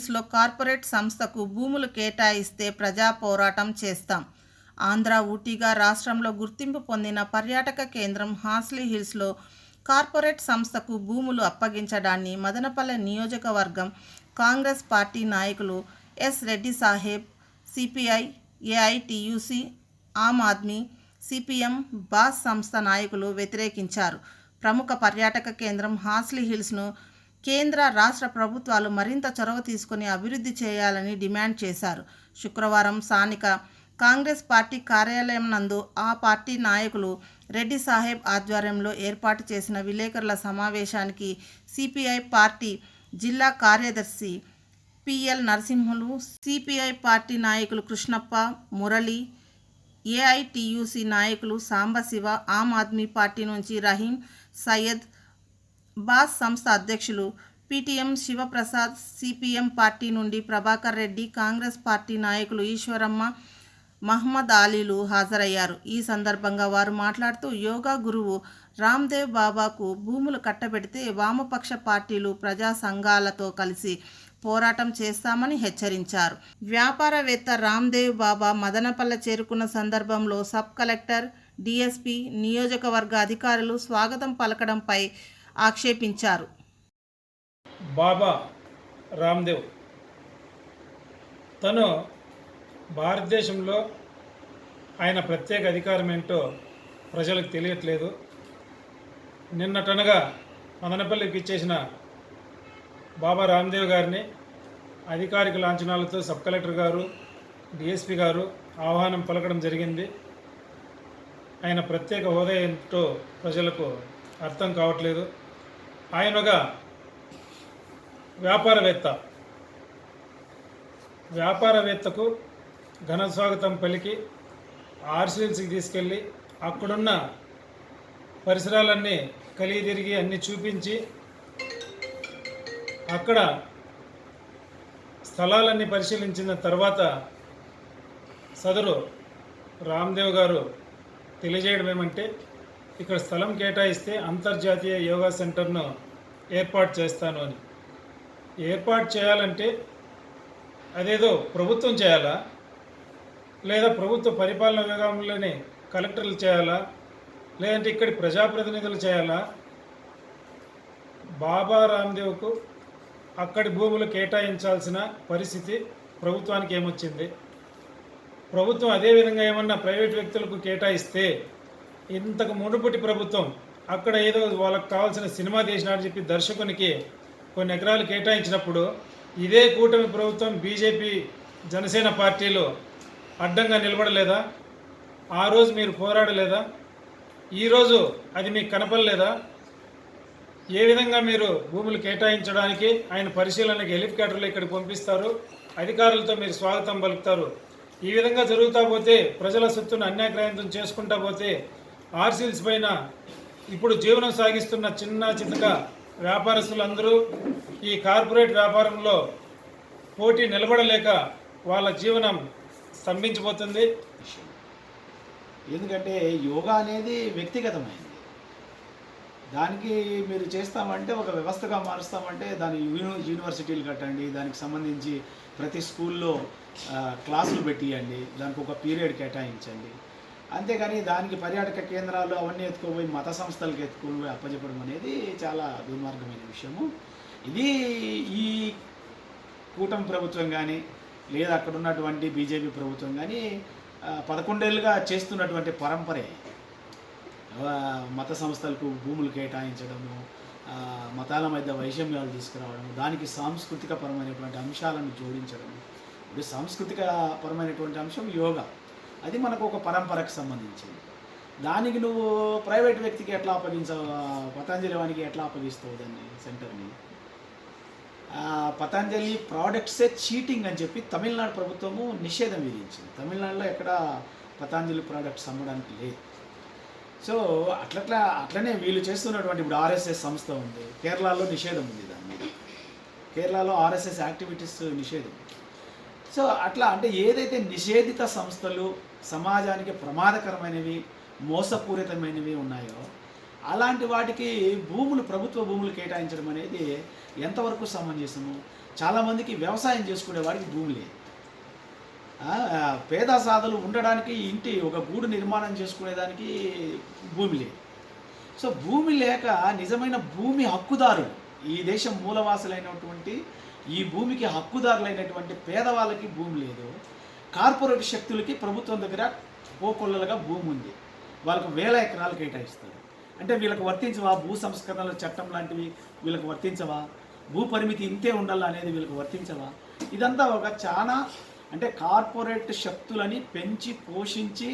హిల్స్లో కార్పొరేట్ సంస్థకు భూములు కేటాయిస్తే ప్రజా పోరాటం చేస్తాం. ఆంధ్ర ఊటీగా రాష్ట్రంలో గుర్తింపు పొందిన పర్యాటక కేంద్రం హాస్లీ హిల్స్లో కార్పొరేట్ సంస్థకు భూములు అప్పగించడాన్ని మదనపల్లె నియోజకవర్గం కాంగ్రెస్ పార్టీ నాయకులు S Reddy Saheb CPI AITUC Aam Aadmi CPM boss సంస్థ నాయకులు వ్యతిరేకించారు. ప్రముఖ పర్యాటక కేంద్రం హాస్లీ హిల్స్ను కేంద్ర రాష్ట్ర ప్రభుత్వాలు మరింత చొరవ తీసుకుని అభివృద్ధి చేయాలని డిమాండ్ చేశారు. శుక్రవారం స్థానిక కాంగ్రెస్ పార్టీ కార్యాలయం నందు ఆ పార్టీ నాయకులు రెడ్డి సాహెబ్ ఆధ్వర్యంలో ఏర్పాటు చేసిన విలేకరుల సమావేశానికి సిపిఐ పార్టీ జిల్లా కార్యదర్శి పిఎల్ నరసింహులు సిపిఐ పార్టీ నాయకులు కృష్ణప్ప మురళి ఏఐటియుసి నాయకులు సాంబశివ ఆమ్ ఆద్మీ పార్టీ నుంచి రహీం సయ్యద్ బాస్ సంస్థ అధ్యక్షులు పిటిఎం శివప్రసాద్ సిపిఎం పార్టీ నుండి ప్రభాకర్ రెడ్డి కాంగ్రెస్ పార్టీ నాయకులు ఈశ్వరమ్మ మహమ్మద్ అలీలు హాజరయ్యారు. ఈ సందర్భంగా వారు మాట్లాడుతూ యోగా గురువు రామ్దేవ్ బాబాకు భూములు కట్టబెడితే వామపక్ష పార్టీలు ప్రజా సంఘాలతో కలిసి పోరాటం చేస్తామని హెచ్చరించారు. వ్యాపారవేత్త రామ్దేవ్ బాబా మదనపల్లె చేరుకున్న సందర్భంలో సబ్ కలెక్టర్ డిఎస్పి నియోజకవర్గ అధికారులు స్వాగతం పలకడంపై ఆక్షేపించారు. బాబా రామ్దేవ్ తను భారతదేశంలో ఆయన ప్రత్యేక అధికారం ఏంటో ప్రజలకు తెలియట్లేదు. నిన్నటనగా మదనపల్లికి ఇచ్చేసిన బాబా రామ్దేవ్ గారిని అధికారిక లాంఛనాలతో సబ్ కలెక్టర్ గారు డిఎస్పి గారు ఆహ్వానం పలకడం జరిగింది. ఆయన ప్రత్యేక హోదా ఏంటో ప్రజలకు అర్థం కావట్లేదు. ఆయనగా వ్యాపారవేత్త. వ్యాపారవేత్తకు ఘన స్వాగతం పలికి ఆర్సిఎల్స్కి తీసుకెళ్ళి అక్కడున్న పరిసరాలన్నీ కలిగి తిరిగి అన్నీ చూపించి అక్కడ స్థలాలన్నీ పరిశీలించిన తర్వాత సదరు రామ్దేవ్ గారు తెలియజేయడం ఏమంటే ఇక్కడ స్థలం కేటాయిస్తే అంతర్జాతీయ యోగా సెంటర్ను ఏర్పాటు చేస్తాను అని. ఏర్పాటు చేయాలంటే అదేదో ప్రభుత్వం చేయాలా? లేదా ప్రభుత్వ పరిపాలన విభాగంలోనే కలెక్టర్లు చేయాలా? లేదంటే ఇక్కడి ప్రజాప్రతినిధులు చేయాలా? బాబా రామ్దేవ్కు అక్కడి భూములు కేటాయించాల్సిన పరిస్థితి ప్రభుత్వానికి ఏమొచ్చింది? ప్రభుత్వం అదే విధంగా ఏమన్నా ప్రైవేట్ వ్యక్తులకు కేటాయిస్తే ఇంతకు మునుపటి ప్రభుత్వం అక్కడ ఏదో వాళ్ళకి కావాల్సిన సినిమా తీసినాడని చెప్పి దర్శకునికి కొన్ని ఎకరాలు కేటాయించినప్పుడు ఇదే కూటమి ప్రభుత్వం బీజేపీ జనసేన పార్టీలు అడ్డంగా నిలబడలేదా? ఆ రోజు మీరు పోరాడలేదా? ఈరోజు అది మీకు కనపడలేదా? ఏ విధంగా మీరు భూములు కేటాయించడానికి ఆయన పరిశీలనకి హెలికాప్టర్లు ఇక్కడికి పంపిస్తారు? అధికారులతో మీరు స్వాగతం పలుకుతారు? ఈ విధంగా జరుగుతా పోతే ప్రజల సొత్తును అన్యాగ్రహంతం చేసుకుంటా పోతే ఆర్సీల్స్ పైన ఇప్పుడు జీవనం సాగిస్తున్న చిన్న చిన్నక వ్యాపారస్తులందరూ ఈ కార్పొరేట్ వ్యాపారంలో పోటీ నిలబడలేక వాళ్ళ జీవనం స్తంభించిపోతుంది. ఎందుకంటే యోగా అనేది వ్యక్తిగతమైనది దానికి మీరు చేస్తామంటే ఒక వ్యవస్థగా మారుస్తామంటే దాని యూని యూనివర్సిటీలు కట్టండి దానికి సంబంధించి ప్రతి స్కూల్లో క్లాసులు పెట్టియండి దానికి ఒక పీరియడ్ కేటాయించండి. అంతేగాని దానికి పర్యాటక కేంద్రాలు అవన్నీ ఎత్తుకుపోయి మత సంస్థలకు ఎత్తుకోబోయి అప్పచెప్పడం అనేది చాలా దుర్మార్గమైన విషయము. ఇది ఈ కూటమి ప్రభుత్వం కానీ లేదా అక్కడ ఉన్నటువంటి బీజేపీ ప్రభుత్వం కానీ పదకొండేళ్ళుగా చేస్తున్నటువంటి పరంపరే. మత సంస్థలకు భూములు కేటాయించడము మతాల మధ్య వైషమ్యాలు తీసుకురావడం దానికి సాంస్కృతిక పరమైనటువంటి అంశాలను జోడించడం ఇప్పుడు సాంస్కృతిక పరమైనటువంటి అంశం యోగా. అది మనకు ఒక పరంపరకు సంబంధించింది. దానికి నువ్వు ప్రైవేట్ వ్యక్తికి ఎట్లా అప్పగించావు? పతంజలి వానికి ఎట్లా అప్పగిస్తావు దాన్ని సెంటర్ని? పతంజలి ప్రోడక్ట్సే చీటింగ్ అని చెప్పి తమిళనాడు ప్రభుత్వము నిషేధం విధించింది. తమిళనాడులో ఎక్కడ పతంజలి ప్రోడక్ట్స్ అమ్మడానికి లేదు. సో అట్లట్లా అట్లనే వీళ్ళు చేస్తున్నటువంటి ఇప్పుడు ఆర్ఎస్ఎస్ సంస్థ ఉంది. కేరళలో నిషేధం ఉంది దాని మీద. కేరళలో ఆర్ఎస్ఎస్ యాక్టివిటీస్ నిషేధం. సో అట్లా అంటే ఏదైతే నిషేధిత సంస్థలు సమాజానికి ప్రమాదకరమైనవి మోసపూరితమైనవి ఉన్నాయో అలాంటి వాటికి భూములు ప్రభుత్వ భూములు కేటాయించడం అనేది ఎంతవరకు సమంజసము? చాలామందికి వ్యవసాయం చేసుకునే వాడికి భూమి లేదు. పేద సాధలు ఉండడానికి ఇంటి ఒక గూడు నిర్మాణం చేసుకునేదానికి భూమి లేదు. సో భూమి లేక నిజమైన భూమి హక్కుదారు ఈ దేశం మూలవాసులైనటువంటి ఈ భూమికి హక్కుదారులైనటువంటి పేదవాళ్ళకి భూమి లేదు. కార్పొరేట్ శక్తులకి ప్రభుత్వం దగ్గర ఓకొల్లలుగా భూమి ఉంది. వాళ్ళకు వేల ఎకరాలు కేటాయిస్తారు. అంటే వీళ్ళకి వర్తించవా? భూ సంస్కరణల చట్టం లాంటివి వీళ్ళకి వర్తించవా? భూ పరిమితి ఇంతే ఉండాలా అనేది వీళ్ళకి వర్తించవా? ఇదంతా ఒక చాలా అంటే కార్పొరేట్ శక్తులని పెంచి పోషించి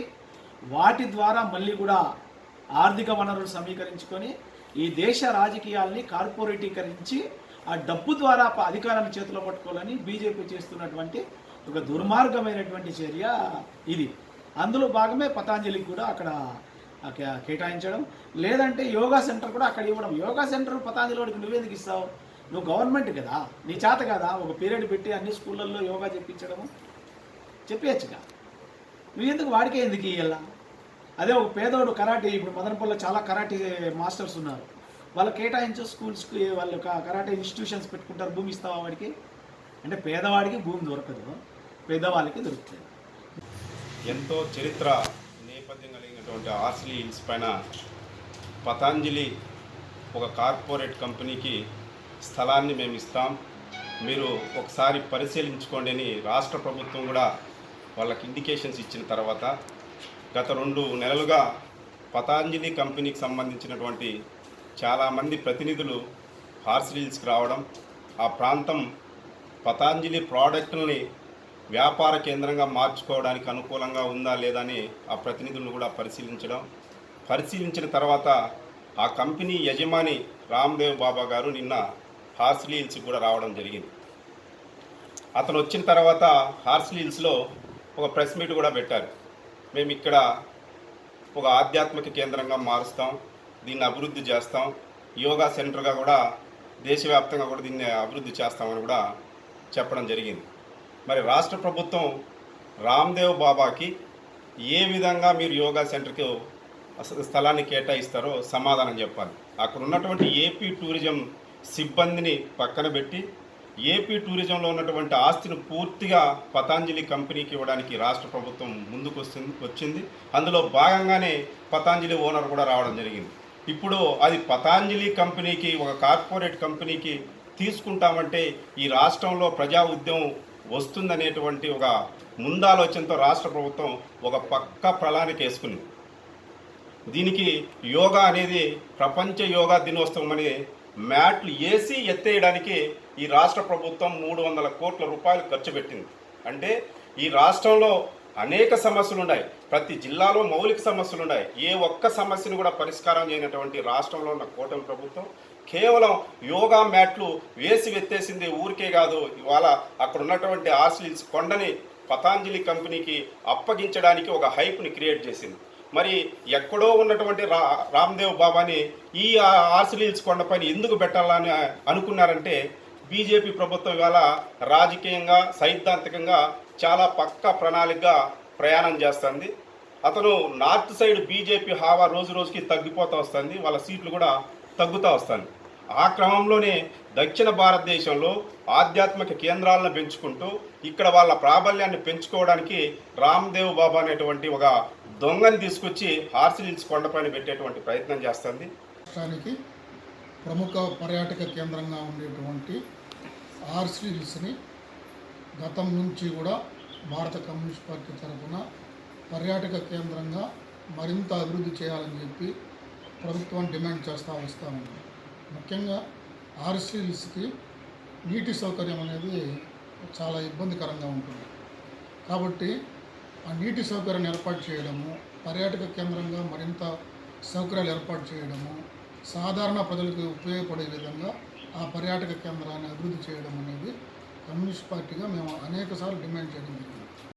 వాటి ద్వారా మళ్ళీ కూడా ఆర్థిక వనరులు సమీకరించుకొని ఈ దేశ రాజకీయాల్ని కార్పొరేటీకరించి ఆ డబ్బు ద్వారా అధికారాన్ని చేతిలో పట్టుకోవాలని బీజేపీ చేస్తున్నటువంటి ఒక దుర్మార్గమైనటువంటి చర్య ఇది. అందులో భాగమే పతాంజలికి కూడా అక్కడ కేటాయించడం. లేదంటే యోగా సెంటర్ కూడా అక్కడ ఇవ్వడం. యోగా సెంటర్ పతాంజలి వాడికి నువ్వెందుకు ఇస్తావు? నువ్వు గవర్నమెంట్ కదా నీ చేత కదా ఒక పీరియడ్ పెట్టి అన్ని స్కూళ్ళల్లో యోగా చెప్పించడము చెప్పేయచ్చుగా. నువ్వు ఎందుకు వాడికే ఎందుకు ఇయ్యాల? అదే ఒక పేదోడు కరాటే ఇప్పుడు మదనపల్లిలో చాలా కరాటే మాస్టర్స్ ఉన్నారు. వాళ్ళు కేటాయించు స్కూల్స్కి వాళ్ళు కరాటే ఇన్స్టిట్యూషన్స్ పెట్టుకుంటారు భూమి ఇస్తావా వాడికి? అంటే పేదవాడికి భూమి దొరకదు. పేదవాళ్ళకి దొరుకుతుంది ఎంతో చరిత్ర నేపథ్యం కలిగినటువంటి ఆర్సిలీ హిల్స్ పైన పతాంజలి ఒక కార్పొరేట్ కంపెనీకి స్థలాన్ని మేము ఇస్తాం. మీరు ఒకసారి పరిశీలించుకోండి అని రాష్ట్ర ప్రభుత్వం కూడా వాళ్ళకి ఇండికేషన్స్ ఇచ్చిన తర్వాత గత రెండు నెలలుగా పతాంజలి కంపెనీకి సంబంధించినటువంటి చాలామంది ప్రతినిధులు హార్స్ హిల్స్కి రావడం ఆ ప్రాంతం పతాంజలి ప్రోడక్ట్ని వ్యాపార కేంద్రంగా మార్చుకోవడానికి అనుకూలంగా ఉందా లేదా అని ఆ ప్రతినిధులను కూడా పరిశీలించడం. పరిశీలించిన తర్వాత ఆ కంపెనీ యజమాని రామ్దేవ్ బాబా గారు నిన్న హార్స్లీ హిల్స్కి కూడా రావడం జరిగింది. అతను వచ్చిన తర్వాత హార్స్లీ హిల్స్లో ఒక ప్రెస్ మీట్ కూడా పెట్టారు. మేము ఇక్కడ ఒక ఆధ్యాత్మిక కేంద్రంగా మారుస్తాం. దీన్ని అభివృద్ధి చేస్తాం. యోగా సెంటర్గా కూడా దేశవ్యాప్తంగా కూడా దీన్ని అభివృద్ధి చేస్తామని కూడా చెప్పడం జరిగింది. మరి రాష్ట్ర ప్రభుత్వం రామ్దేవ్ బాబాకి ఏ విధంగా మీరు యోగా సెంటర్కి స్థలాన్ని కేటాయిస్తారో సమాధానం చెప్పాలి. అక్కడ ఉన్నటువంటి ఏపీ టూరిజం సిబ్బందిని పక్కన పెట్టి ఏపీ టూరిజంలో ఉన్నటువంటి ఆస్తిని పూర్తిగా పతాంజలి కంపెనీకి ఇవ్వడానికి రాష్ట్ర ప్రభుత్వం ముందుకు వస్తుంది వచ్చింది. అందులో భాగంగానే పతాంజలి ఓనర్ కూడా రావడం జరిగింది. ఇప్పుడు అది పతాంజలి కంపెనీకి ఒక కార్పొరేట్ కంపెనీకి తీసుకుంటామంటే ఈ రాష్ట్రంలో ప్రజా ఉద్యమం వస్తుందనేటువంటి ఒక ముందాలోచనతో రాష్ట్ర ప్రభుత్వం ఒక పక్క ప్రణాళిక వేసుకుంది. దీనికి యోగా అనేది ప్రపంచ యోగా దినోత్సవం అనే మ్యాట్లు వేసి ఎత్తేయడానికి ఈ రాష్ట్ర ప్రభుత్వం మూడు వందల కోట్ల రూపాయలు ఖర్చు పెట్టింది. అంటే ఈ రాష్ట్రంలో అనేక సమస్యలు ఉన్నాయి. ప్రతి జిల్లాలో మౌలిక సమస్యలు ఉన్నాయి. ఏ ఒక్క సమస్యను కూడా పరిష్కారం చేయనటువంటి రాష్ట్రంలో ఉన్న కూటమి ప్రభుత్వం కేవలం యోగా మ్యాట్లు వేసి వెత్తేసింది ఊరికే కాదు. ఇవాళ అక్కడ ఉన్నటువంటి ఆర్సిల్స్ కొండని పతాంజలి కంపెనీకి అప్పగించడానికి ఒక హైప్ని క్రియేట్ చేసింది. మరి ఎక్కడో ఉన్నటువంటి రా రామ్దేవ్ బాబాని ఈ ఆర్సిలీల్స్ కొండపైన ఎందుకు పెట్టాలని అనుకున్నారంటే బీజేపీ ప్రభుత్వం ఇవాళ రాజకీయంగా సైద్ధాంతికంగా చాలా పక్క ప్రణాళికగా ప్రయాణం చేస్తుంది. అతను నార్త్ సైడ్ బీజేపీ హావా రోజు రోజుకి తగ్గిపోతూ వస్తుంది. వాళ్ళ సీట్లు కూడా తగ్గుతూ వస్తుంది. ఆ క్రమంలోనే దక్షిణ భారతదేశంలో ఆధ్యాత్మిక కేంద్రాలను పెంచుకుంటూ ఇక్కడ వాళ్ళ ప్రాబల్యాన్ని పెంచుకోవడానికి రామ్దేవ్ బాబా అనేటువంటి ఒక దొంగని తీసుకొచ్చి హార్సిలిల్స్ కొండపైన పెట్టేటువంటి ప్రయత్నం చేస్తుంది. ప్రముఖ పర్యాటక కేంద్రంగా ఉండేటువంటి ఆర్సీ హిల్స్ని గతం నుంచి కూడా భారత కమ్యూనిస్ట్ పార్టీ తరఫున పర్యాటక కేంద్రంగా మరింత అభివృద్ధి చేయాలని చెప్పి ప్రభుత్వం డిమాండ్ చేస్తూ వస్తూ ఉంది. ముఖ్యంగా ఆర్సీ హిల్స్కి నీటి సౌకర్యం అనేది చాలా ఇబ్బందికరంగా ఉంటుంది. కాబట్టి ఆ నీటి సౌకర్యాన్ని ఏర్పాటు చేయడము పర్యాటక కేంద్రంగా మరింత సౌకర్యాలు ఏర్పాటు చేయడము సాధారణ ప్రజలకు ఉపయోగపడే విధంగా ఆ పర్యాటక కేంద్రాన్ని అభివృద్ధి చేయడం అనేది కమ్యూనిస్ట్ పార్టీగా మేము అనేకసార్లు డిమాండ్ చేయడం జరిగింది.